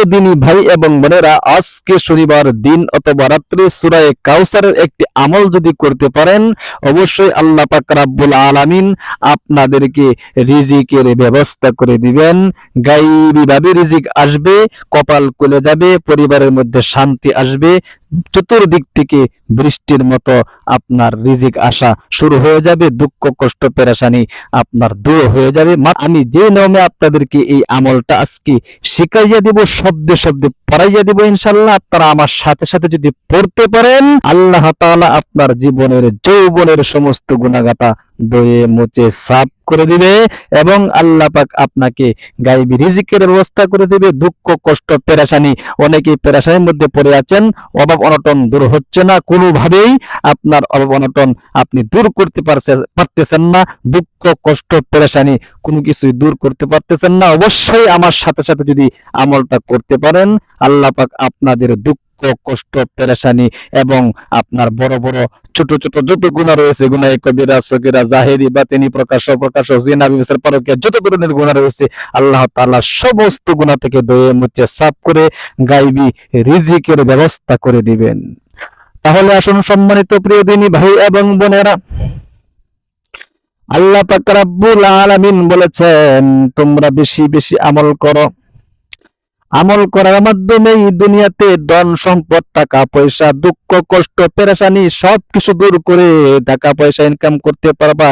প্রিয় দিনী ভাই এবং বোনেরা, আজকে শনিবার দিন অথবা রাত্রে সুরায় কাউসারের একটি আমল যদি করতে পারেন, অবশ্যই আল্লাহ পাক রাব্বুল আলামিন আপনাদেরকে রিজিকের ব্যবস্থা করে দিবেন। গাইবিভাবে রিজিক আসবে, কপাল কুলে যাবে, পরিবারের মধ্যে শান্তি আসবে চতুর্দিক থেকে বৃষ্টির মতো আপনার রিজিক আসা শুরু হয়ে যাবে, দুঃখ, কষ্ট, পেরেশানি আপনার দূর হয়ে যাবে। আমি যে নিয়মে আপনাদেরকে এই আমলটা আজকে শিখাইয়া দিব, শব্দে শব্দে পড়াইয়া দিব ইনশাল্লাহ আপনারা আমার সাথে সাথে যদি পড়তে পারেন, আল্লাহ তাআলা আপনার জীবনের যৌবনের সমস্ত গুণাগাটা দয়ে মুছে, সাফ করে দিবে এবং আল্লাহ পাক আপনাকে গাইবি রিজিকের ব্যবস্থা করে দিবে। দুঃখ, কষ্ট, পেরেশানি, অনেকেই পেরেশানির মধ্যে পড়ে আছেন। অভাব অনটন দূর হচ্ছে না। কোনোভাবেই আপনার অভাব অনটন আপনি দূর করতে পারছে পারতেছেন না। দুঃখ, কষ্ট, পেরেশানি কোনো কিছুই দূর করতে পারতেছেন না। অবশ্যই আমার সাথে সাথে যদি আমলটা করতে পারেন, আল্লাহ পাক আপনাদের দুঃখ কষ্ট, পেরেশানি এবং আপনার বড় বড়, ছোট ছোট যত গুণা রয়েছে গুনায় কবিরা, সগিরা, জাহেরি, বাতিনি, প্রকাশ প্রকাশ জিনা বিবেচার পরকে যত ধরনের গুণা রয়েছে, আল্লাহ তাআলা সমস্ত গুণা থেকে দয়ে, মুছে, সাফ করে, গাইবি, রিজিকের ব্যবস্থা করে দিবেন। তাহলে আসুন সম্মানিত প্রিয় দিনী ভাই এবং বোনেরা, আল্লাহ পাক রাব্বুল বলেছেন, তোমরা বেশি বেশি আমল করো। আমল করার মাধ্যমে এই দুনিয়াতে ধন সম্পদ, টাকা পয়সা, দুঃখ, কষ্ট, পেরেশানি সবকিছু দূর করে টাকা পয়সা ইনকাম করতে পারবা।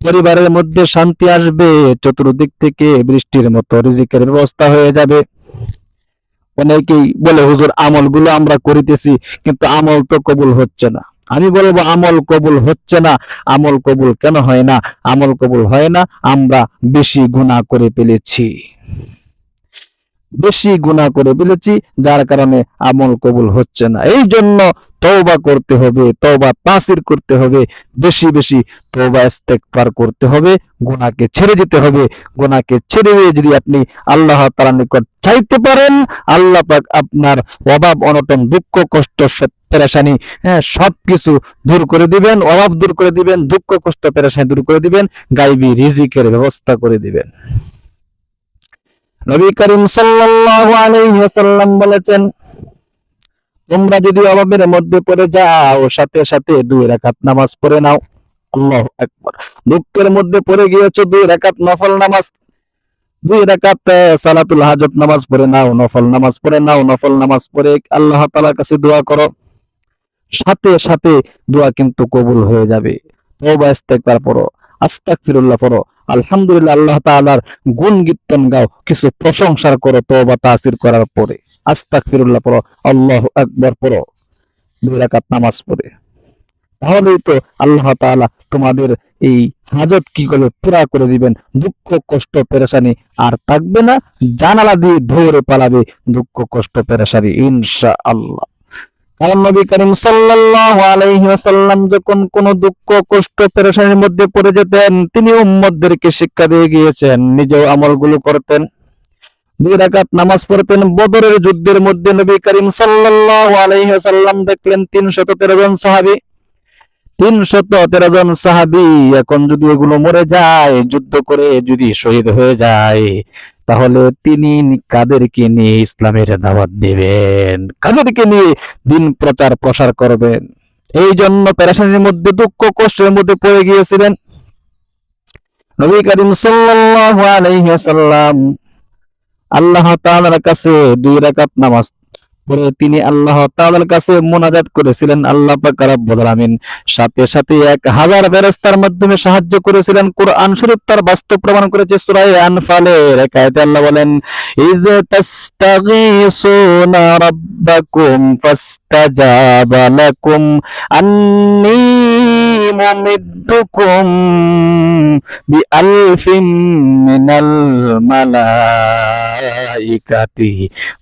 পরিবারের মধ্যে শান্তি আসবে, চতুর্দিক থেকে বৃষ্টির মতো রিজিকের ব্যবস্থা হয়ে যাবে। অনেকেই বলে, হুজুর, আমলগুলো আমরা করিতেছি, কিন্তু আমল তো কবুল হচ্ছে না। আমি বলব, আমল কবুল হচ্ছে না। আমল কবুল কেন হয় না? আমল কবুল হয় না, আমরা বেশি গুনাহ করে ফেলেছি। বেশি গুনাহ করে ফেলেছি, যার কারণে আমল কবুল হচ্ছে না। এই জন্য তওবা করতে হবে, তওবা তাসির করতে হবে, বেশি বেশি তওবা ইস্তেগফার করতে হবে, গুনাহকে ছেড়ে দিতে হবে। গুনাহকে ছেড়ে দিয়ে যদি আপনি আল্লাহ তাআলার নিকট চাইতে পারেন, আল্লাহ পাক আপনার অভাব, অনটন, দুঃখ, কষ্ট সব পেরেশানি হ্যাঁ সবকিছু দূর করে দিবেন, অভাব দূর করে দিবেন, দুঃখ, কষ্ট, পেরেশানি দূর করে দিবেন, গাইবি, রিজিকের ব্যবস্থা করে দিবেন। নবী করিম ওয়াসাল্লাম বলেছেন, তোমরা যদি অভাবের মধ্যে পড়ে যাও, সাথে সাথে দুই রাকাত নামাজ পড়ে নাও। আল্লাহু আকবার। দুঃখের মধ্যে পড়ে গিয়েছো, দুই রাকাত নফল নামাজ। দুই রাকাত সালাতুল হাজত নামাজ পড়ে নাও, নফল নামাজ পড়ে নাও, নফল নামাজ পড়ে আল্লাহ তাআলার কাছে দোয়া করো। সাথে সাথে দোয়া কিন্তু কবুল হয়ে যাবে। তওবা ইস্তেগফার পড়ো। আস্তাগফিরুল্লাহ পড়ো। আলহামদুলিল্লাহ আল্লাহ তাআলার গুণ কীর্তন গাও, কিছু প্রশংসার করো, তওবা, তাসির করার পরে। আস্তাগফিরুল্লাহ পড়ো, আল্লাহু আকবার পড়ো। নামাজ পড়ে। তাহলেই তো আল্লাহ তাআলা তোমাদের এই হাজত কি করে পুরা করে দিবেন। দুঃখ, কষ্ট, পেরেশানি আর থাকবে না, জানালা দিয়ে ধরে পালাবে দুঃখ, কষ্ট, পেরেশানি, ইনশাআল্লাহ। কারণ নবী করিম সাল্লাল্লাহু আলাইহি ওয়াসাল্লাম যখন কোন দুঃখ, কষ্ট, পেরেশানির মধ্যে পড়ে যেতেন, তিনি উম্মতদেরকে শিক্ষা দিয়ে গিয়েছেন, নিজেও আমলগুলো করতেন। দুই রাকাত নামাজ পড়তেন, বদরের যুদ্ধের মধ্যে নবী করিম সাল্লাল্লাহু আলাইহি ওয়াসাল্লাম দেখলেন 313 জন সাহাবী। তিনশত তেরো জন সাহাবি। এখন যদি এগুলো মরে যায়, যুদ্ধ করে যদি শহীদ হয়ে যায়, তাহলে তিনি কাদেরকে নিয়ে ইসলামের দাওয়াত দেবেন? কাদেরকে নিয়ে দিন প্রচার প্রসার করবেন? এই জন্য পেরেশানির মধ্যে, দুঃখ কষ্টের মধ্যে পড়ে গিয়েছিলেন নবী করিম সাল্লাল্লাহু আলাইহি ওয়াসাল্লাম। আল্লাহ তাআলার কাছে দুই রাকাত নামাজ পরে তিনি আল্লাহ তাআলার কাছে মোনাজাত করেছিলেন, আল্লাহ পাক রব্বুল আলামিন। সাথে সাথে এক হাজার ফেরেশতার মাধ্যমে সাহায্য করেছিলেন, কোরআন শরীফ তার বাস্তব প্রমাণ করেছে সূরা আনফালে এক আল্লাহ বলেন ইজ তাস্তাগীসুনা রাব্বাকুম ফাস্তাজাবা লাকুম আন্নী মুমিদ্দুকুম বিআলফিম মিনাল মালাইকাতি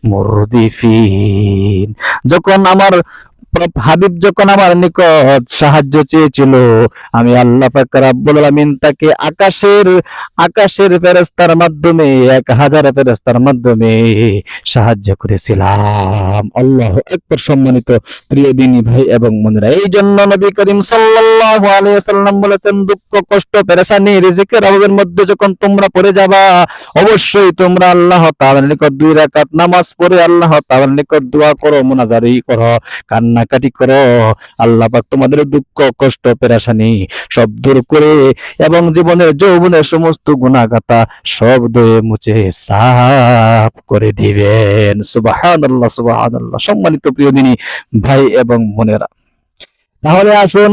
মুরদিফিন যখন আমার হাবিব যখন আমার নিকট সাহায্য চেয়েছিল, আমি আল্লাহ রাব্বুল আলামিন তাকে আকাশের আকাশের ফেরেশতার মাধ্যমে, এক হাজার ফেরেশতার মাধ্যমে সাহায্য করেছিলাম। আল্লাহ একবার সম্মানিত প্রিয় দিনী ভাই এবং বোনেরা এই জন্য নবী করিম সাল্লাল্লাহু আলাইহি ওয়াসাল্লাম বলেছেন, দুঃখ, কষ্ট, পেরেশানি, রিজিকের অভাবের মধ্যে যখন তোমরা পড়ে যাবা, অবশ্যই তোমরা আল্লাহ তাআলার নিকট দুই রাকাত নামাজ পড়ে আল্লাহ তাআলার নিকট দোয়া করো, মুনাজারি করো কান্নাকাটি করো। আল্লাহ পাক তোমাদের দুঃখ, কষ্ট, পেরাশানি সব দূর করে এবং জীবনের যৌবনের সমস্ত গুণাগাতা সব দয়ে মুছে সাফ করে দিবেন। সুবহানাল্লাহ সুবহানাল্লাহ। সম্মানিত প্রিয় দিনী, ভাই এবং বোনেরা। তাহলে আসুন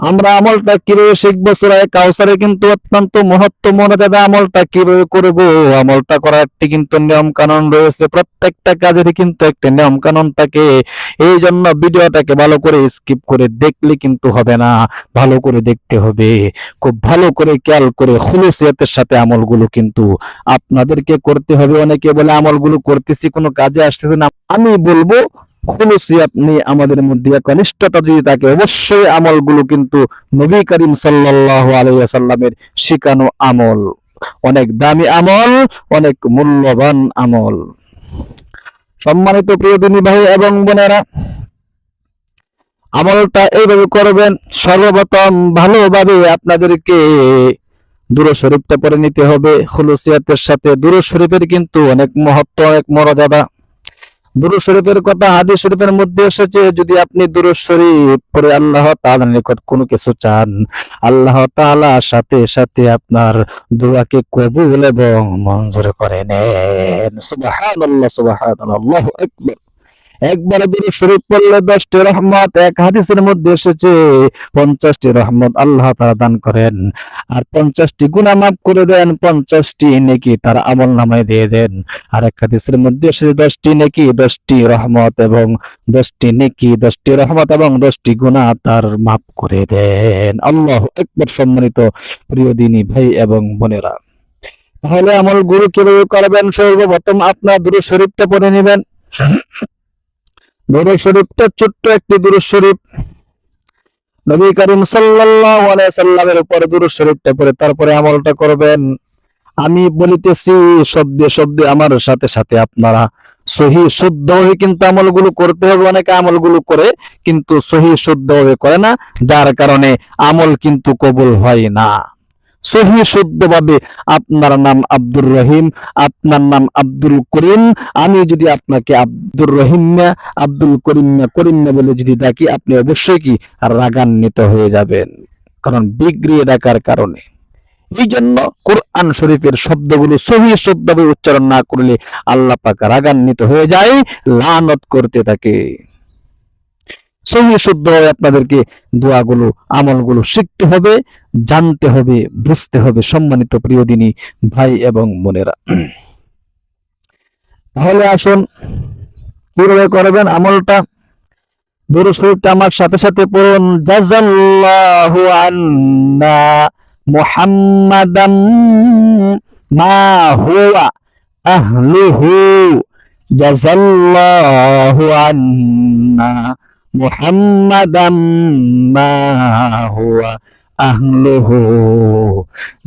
আমরা আমলটা কীভাবে শিখব সুরায় কাউসারে কিন্তু অত্যন্ত মহত্ব মর্যাদা আমলটা কীভাবে করব? আমলটা করার একটি কিন্তু নিয়ম কানুন রয়েছে। প্রত্যেকটা কাজেরই কিন্তু একটা নিয়ম কানুন থাকে এই জন্য ভিডিওটাকে ভালো করে স্কিপ করে দেখলে কিন্তু হবে না। ভালো করে দেখতে হবে। খুব ভালো করে খেয়াল করে খুলুসিয়াতের সাথে আমলগুলো কিন্তু আপনাদেরকে করতে হবে। অনেকে বলে, আমলগুলো করতেছি, কোনো কাজে আসতেছে না। আমি বলব আমাদের মধ্যে এক অনিষ্টতা যদি থাকে, অবশ্যই আমলগুলো কিন্তু নবী করিম ওয়াসাল্লামের শিখানো আমল। অনেক দামি আমল, অনেক মূল্যবান আমল। সম্মানিত প্রিয় দিনী ভাই এবং বোনেরা, আমলটা এইভাবে করবেন, সর্বপ্রথম ভালোভাবে আপনাদেরকে দুরো শরীফটা পরে নিতে হবে। খুলুসিয়াতের সাথে দুরো শরীফের কিন্তু অনেক মহত্ব, অনেক মর্যাদা। দুরু শরীফের কথা, হাদিস শরীফের মধ্যে এসেছে, যদি আপনি দুরু শরীফ পরে আল্লাহ তাআলার নিকট কোনো কিছু চান, আল্লাহ তাআলা সাথে সাথে আপনার দোয়াকে কবুল এবং মঞ্জুর করে নেন। সুবহানাল্লাহ সুবহানাল্লাহ, আল্লাহু আকবার। একবার দুরু শরীফ পড়লে দশটি রহমত, এক হাদিসের মধ্যে এসেছে, পঞ্চাশটি রহমত আল্লাহ তাআলা দান করেন। আর পঞ্চাশটি গুনাহ মাফ করে দেন, পঞ্চাশটি নেকি তার আমল নামায় দিয়ে দেন। আর এক হাদিসের মধ্যে এসেছে, দশটি নেকি, দশটি রহমত এবং দশটি নেকি, দশটি রহমত এবং দশটি গুনাহ তার মাফ করে দেন। আল্লাহ একবার সম্মানিত প্রিয় দিনী ভাই এবং বোনেরা। তাহলে আমল গুরু কীভাবে করবেন? সর্বপ্রথম আপনার দুরু শরীফটা পড়ে নেবেন। শরীফটা ছোট্ট একটি শরীফ। নবী করিম সাল্লাল্লাহু আলাইহি সাল্লামের শরীফটা পড়ে, তারপরে আমলটা করবেন। আমি বলিতেছি, শব্দে শব্দে আমার সাথে সাথে আপনারা সহি শুদ্ধ হয়ে কিন্তু আমলগুলো করতে হবে, অনেকে আমলগুলো করে কিন্তু সহি শুদ্ধ ভাবে করে না, যার কারণে আমল কিন্তু কবুল হয় না। সহি শুদ্ধ ভাবে আপনার নাম আব্দুর রহিম, আপনার নাম আব্দুল করিম। আমি যদি আপনাকে আব্দুর রহিম না, আব্দুল করিম না করিম না বলে যদি ডাকি, আপনি অবশ্যই কি রাগান্বিত হয়ে যাবেন। কারণ বিগড়িয়ে ডাকার কারণে। এই জন্য কোরআন শরীফের শব্দগুলো সহি শুদ্ধভাবে উচ্চারণ না করলে আল্লাহ পাক রাগান্বিত হয়ে যায়, লানত করতে থাকে। সহি শুদ্ধভাবে আপনাদেরকে দোয়াগুলো, আমলগুলো শিখতে হবে, জানতে হবে, বুঝতে হবে সম্মানিত প্রিয় দিনী ভাই এবং বোনেরা। তাহলে আসুন, কীভাবে করবেন আমলটা? দুরু শরীফটা আমার সাথে সাথে পড়ুন। জাজাল্লাহু আন্না মুহাম্মাদাম মা হুয়া আহলুহু। জাজাল্লাহু আন্না মুহাম্মাদাম মা হুয়া আহলুহু।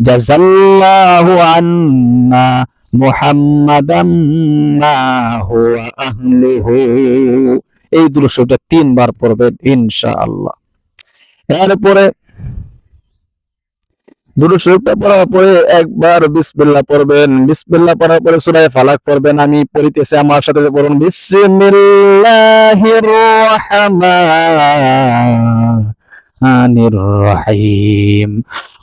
জাযাল্লাহু আন্না মুহাম্মাদাম মা হুয়া আহলুহু। এই দুরুশটা তিনবার পড়বেন ইনশাআল্লাহ। এরপরে দুরুদ শরীফটা পড়ার পরে একবার বিসমিল্লাহ পড়বেন। বিসমিল্লাহ পড়ার পরে সুরায় ফালাক পড়বেন। আমি পড়িতেছি আমার সাথে পড়ুন, বিসমিল্লাহির রহমানির রহিম।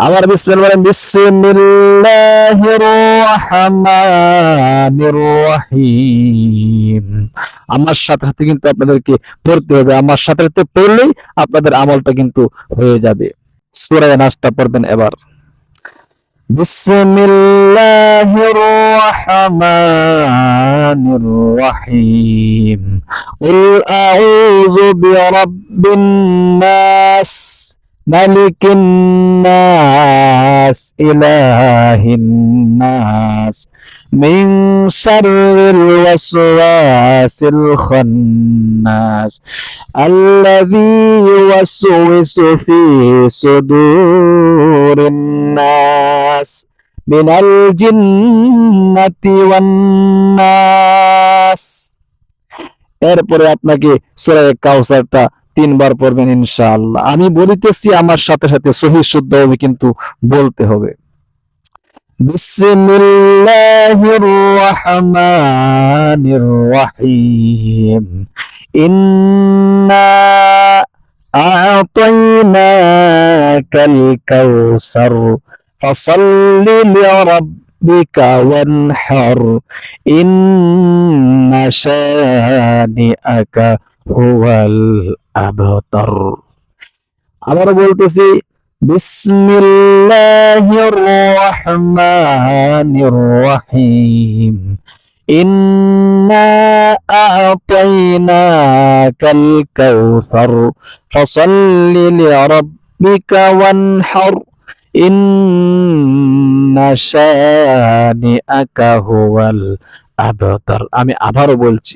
আমার বিসমিল্লাহ বলেন বিসমিল্লাহির রহমানির রহিম আমার সাথে সাথে কিন্তু আপনাদেরকে পড়তে হবে আমার সাথে সাথে পড়লেই আপনাদের আমলটা কিন্তু হয়ে যাবে সূরা নাসটা পড়বেন এবার বিসমিল্লাহির রহমানির রহিম قل أعوذ برب الناس মালিকিন্নাস, ইলাহিন্নাস, মিন শাররিল ওয়াসওয়াসিল খান্নাস, আল্লাযী ইউওয়াসওয়িসু ফি সুদুরিন নাস মিনাল জিন্নাতি ওয়ান নাস এরপরে আপনাকে সূরা কাউসারটা তিনবার পড়বেন ইনশাআল্লাহ। আমি বলিতেছি, আমার সাথে সাথে সহি শুদ্ধভাবে কিন্তু বলতে হবে। ইন্না আ'তাইনাকাল হুয়াল আবতার আবারও বলতেছি বিসমিল্লাহির রহমানির রহিম ইন্না আ'তাইনাকাল কাউসার ফাসাল্লি লিরাব্বিকা ওয়ানহার ইন্না শানিআকা হুয়াল আবতার আমি আবারও বলছি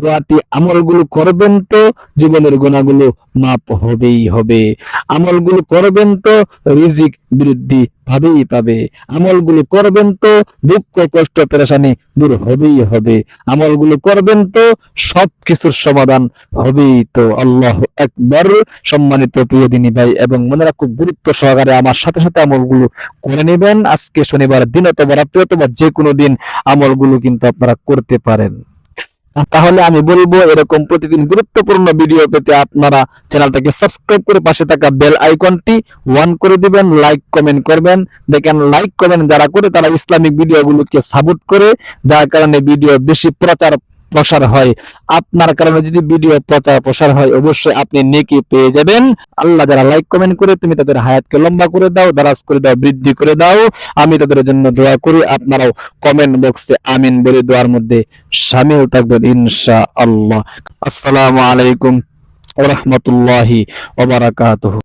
দোয়াটি আমলগুলো করবেন তো জীবনের গুণাগুলো মাপ হবেই হবে। আমলগুলো করবেন তো রিজিক বৃদ্ধি ভাবেই পাবে। আমলগুলো করবেন তো দুঃখ, কষ্ট, পেরেশানি দূর হবেই হবে। আমলগুলো করবেন তো সব কিছুর সমাধান হবেই তো। আল্লাহ একবার সম্মানিত প্রিয় দিনী ভাই, এবং মনে খুব গুরুত্ব সহকারে আমার সাথে সাথে আমলগুলো করে নেবেন। আজকে শনিবার দিন অথবা রাত্রি অথবা যে কোনো দিন আমলগুলো কিন্তু আপনারা করতে পারেন। তাহলে আমি বলব এরকম প্রতিদিন গুরুত্বপূর্ণ ভিডিও পেতে আপনারা চ্যানেলটাকে সাবস্ক্রাইব করে পাশে থাকা বেল আইকনটি ওয়ান করে দিবেন লাইক কমেন্ট করবেন। দেখেন লাইক কমেন্ট যারা করে তারা ইসলামিক ভিডিওগুলোকে সাপোর্ট করে, যার কারণে ভিডিও বেশি প্রচার প্রসার হয়। আপনার কারণে যদি ভিডিও প্রচার প্রসার হয়, অবশ্যই আপনি নেকি পেয়ে যাবেন। আল্লাহ যারা লাইক কমেন্ট করে, তুমি তাদের হায়াতকে লম্বা করে দাও, দারাজ করে দাও, বৃদ্ধি করে দাও। আমি তাদের জন্য দোয়া করি, আপনারাও কমেন্ট বক্সে আমিন বলে দোয়ার মধ্যে সামিল থাকবেন ইনশা আল্লাহ আসসালামু আলাইকুম ওয়া রাহমাতুল্লাহি ওয়া বারাকাতুহু।